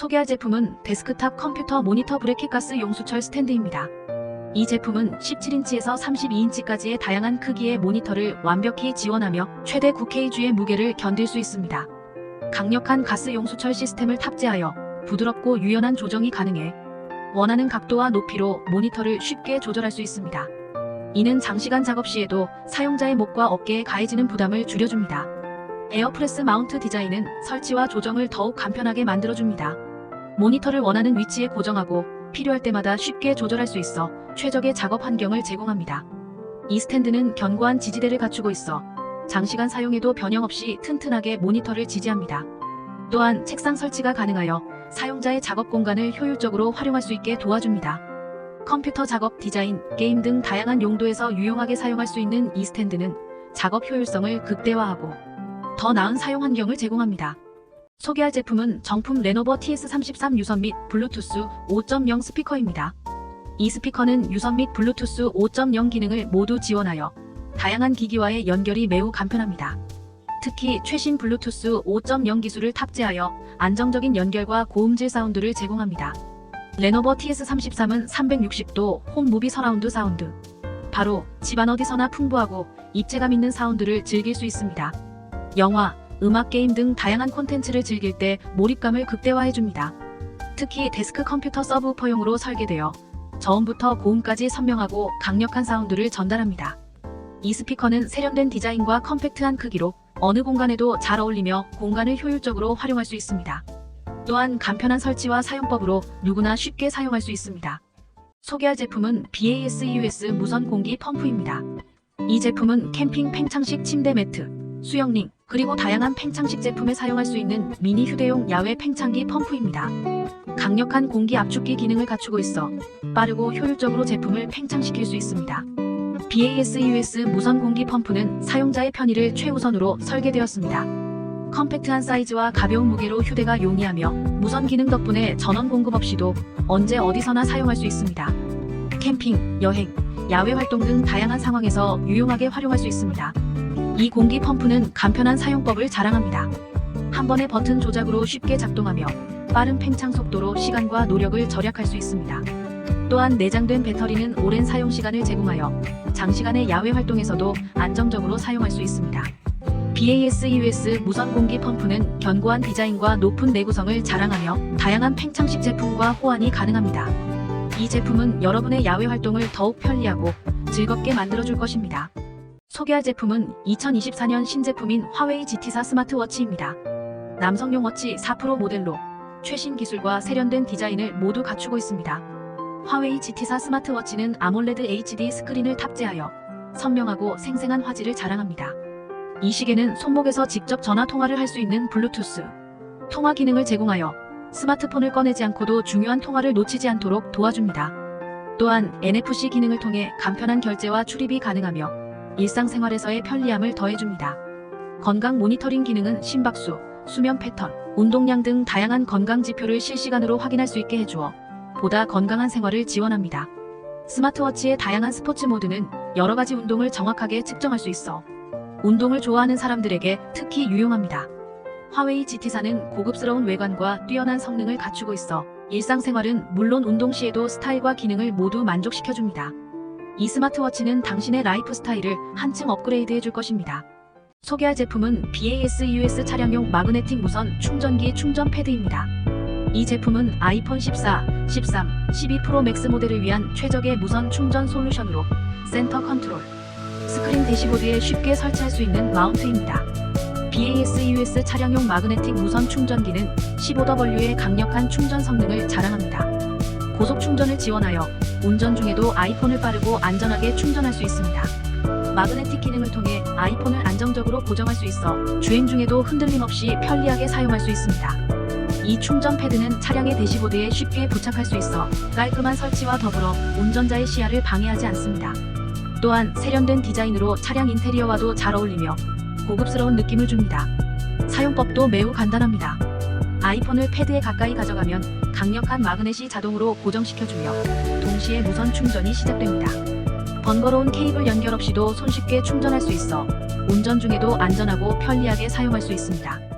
소개할 제품은 데스크탑 컴퓨터 모니터 브래킷 가스 용수철 스탠드입니다. 이 제품은 17인치에서 32인치까지의 다양한 크기의 모니터를 완벽히 지원하며 최대 9kg의 무게를 견딜 수 있습니다. 강력한 가스 용수철 시스템을 탑재하여 부드럽고 유연한 조정이 가능해 원하는 각도와 높이로 모니터를 쉽게 조절할 수 있습니다. 이는 장시간 작업 시에도 사용자의 목과 어깨에 가해지는 부담을 줄여줍니다. 에어프레스 마운트 디자인은 설치와 조정을 더욱 간편하게 만들어줍니다. 모니터를 원하는 위치에 고정하고 필요할 때마다 쉽게 조절할 수 있어 최적의 작업 환경을 제공합니다. 이 스탠드는 견고한 지지대를 갖추고 있어 장시간 사용해도 변형 없이 튼튼하게 모니터를 지지합니다. 또한 책상 설치가 가능하여 사용자의 작업 공간을 효율적으로 활용할 수 있게 도와줍니다. 컴퓨터 작업, 디자인, 게임 등 다양한 용도에서 유용하게 사용할 수 있는 이 스탠드는 작업 효율성을 극대화하고 더 나은 사용 환경을 제공합니다. 소개할 제품은 정품 레노버 TS33 유선 및 블루투스 5.0 스피커입니다. 이 스피커는 유선 및 블루투스 5.0 기능을 모두 지원하여 다양한 기기와의 연결이 매우 간편합니다. 특히 최신 블루투스 5.0 기술을 탑재하여 안정적인 연결과 고음질 사운드를 제공합니다. 레노버 TS33은 360도 홈 무비 서라운드 사운드. 바로 집안 어디서나 풍부하고 입체감 있는 사운드를 즐길 수 있습니다. 영화, 음악 게임 등 다양한 콘텐츠를 즐길 때 몰입감을 극대화해줍니다. 특히 데스크 컴퓨터 서브우퍼용으로 설계되어 저음부터 고음까지 선명하고 강력한 사운드를 전달합니다. 이 스피커는 세련된 디자인과 컴팩트한 크기로 어느 공간에도 잘 어울리며 공간을 효율적으로 활용할 수 있습니다. 또한 간편한 설치와 사용법으로 누구나 쉽게 사용할 수 있습니다. 소개할 제품은 BAS-EUS 무선 공기 펌프입니다. 이 제품은 캠핑 팽창식 침대 매트, 수영링, 그리고 다양한 팽창식 제품에 사용할 수 있는 미니 휴대용 야외 팽창기 펌프입니다. 강력한 공기 압축기 기능을 갖추고 있어 빠르고 효율적으로 제품을 팽창시킬 수 있습니다. BAS-EUS 무선 공기 펌프는 사용자의 편의를 최우선으로 설계되었습니다. 컴팩트한 사이즈와 가벼운 무게로 휴대가 용이하며 무선 기능 덕분에 전원 공급 없이도 언제 어디서나 사용할 수 있습니다. 캠핑, 여행, 야외 활동 등 다양한 상황에서 유용하게 활용할 수 있습니다. 이 공기 펌프는 간편한 사용법을 자랑합니다. 한 번의 버튼 조작으로 쉽게 작동하며 빠른 팽창 속도로 시간과 노력을 절약할 수 있습니다. 또한 내장된 배터리는 오랜 사용 시간을 제공하여 장시간의 야외 활동에서도 안정적으로 사용할 수 있습니다. BAS-EUS 무선 공기 펌프는 견고한 디자인과 높은 내구성을 자랑하며 다양한 팽창식 제품과 호환이 가능합니다. 이 제품은 여러분의 야외 활동을 더욱 편리하고 즐겁게 만들어줄 것입니다. 소개할 제품은 2024년 신제품인 화웨이 GT4 스마트워치입니다. 남성용 워치 4프로 모델로 최신 기술과 세련된 디자인을 모두 갖추고 있습니다. 화웨이 GT4 스마트워치는 아몰레드 HD 스크린을 탑재하여 선명하고 생생한 화질을 자랑합니다. 이 시계는 손목에서 직접 전화 통화를 할 수 있는 블루투스 통화 기능을 제공하여 스마트폰을 꺼내지 않고도 중요한 통화를 놓치지 않도록 도와줍니다. 또한 NFC 기능을 통해 간편한 결제와 출입이 가능하며 일상생활에서의 편리함을 더해줍니다. 건강 모니터링 기능은 심박수, 수면 패턴, 운동량 등 다양한 건강 지표를 실시간으로 확인할 수 있게 해주어 보다 건강한 생활을 지원합니다. 스마트워치의 다양한 스포츠 모드는 여러 가지 운동을 정확하게 측정할 수 있어 운동을 좋아하는 사람들에게 특히 유용합니다. 화웨이 GT4는 고급스러운 외관과 뛰어난 성능을 갖추고 있어 일상생활은 물론 운동 시에도 스타일과 기능을 모두 만족시켜줍니다. 이 스마트워치는 당신의 라이프 스타일을 한층 업그레이드 해줄 것입니다. 소개할 제품은 BAS-US 차량용 마그네틱 무선 충전기 충전 패드입니다. 이 제품은 아이폰 14, 13, 12 프로 맥스 모델을 위한 최적의 무선 충전 솔루션으로 센터 컨트롤, 스크린 대시보드에 쉽게 설치할 수 있는 마운트입니다. BAS-US 차량용 마그네틱 무선 충전기는 15W의 강력한 충전 성능을 자랑합니다. 고속 충전을 지원하여 운전 중에도 아이폰을 빠르고 안전하게 충전할 수 있습니다. 마그네틱 기능을 통해 아이폰을 안정적으로 고정할 수 있어 주행 중에도 흔들림 없이 편리하게 사용할 수 있습니다. 이 충전 패드는 차량의 대시보드에 쉽게 부착할 수 있어 깔끔한 설치와 더불어 운전자의 시야를 방해하지 않습니다. 또한 세련된 디자인으로 차량 인테리어와도 잘 어울리며 고급스러운 느낌을 줍니다. 사용법도 매우 간단합니다. 아이폰을 패드에 가까이 가져가면 강력한 마그넷이 자동으로 고정시켜주며 동시에 무선 충전이 시작됩니다. 번거로운 케이블 연결 없이도 손쉽게 충전할 수 있어 운전 중에도 안전하고 편리하게 사용할 수 있습니다.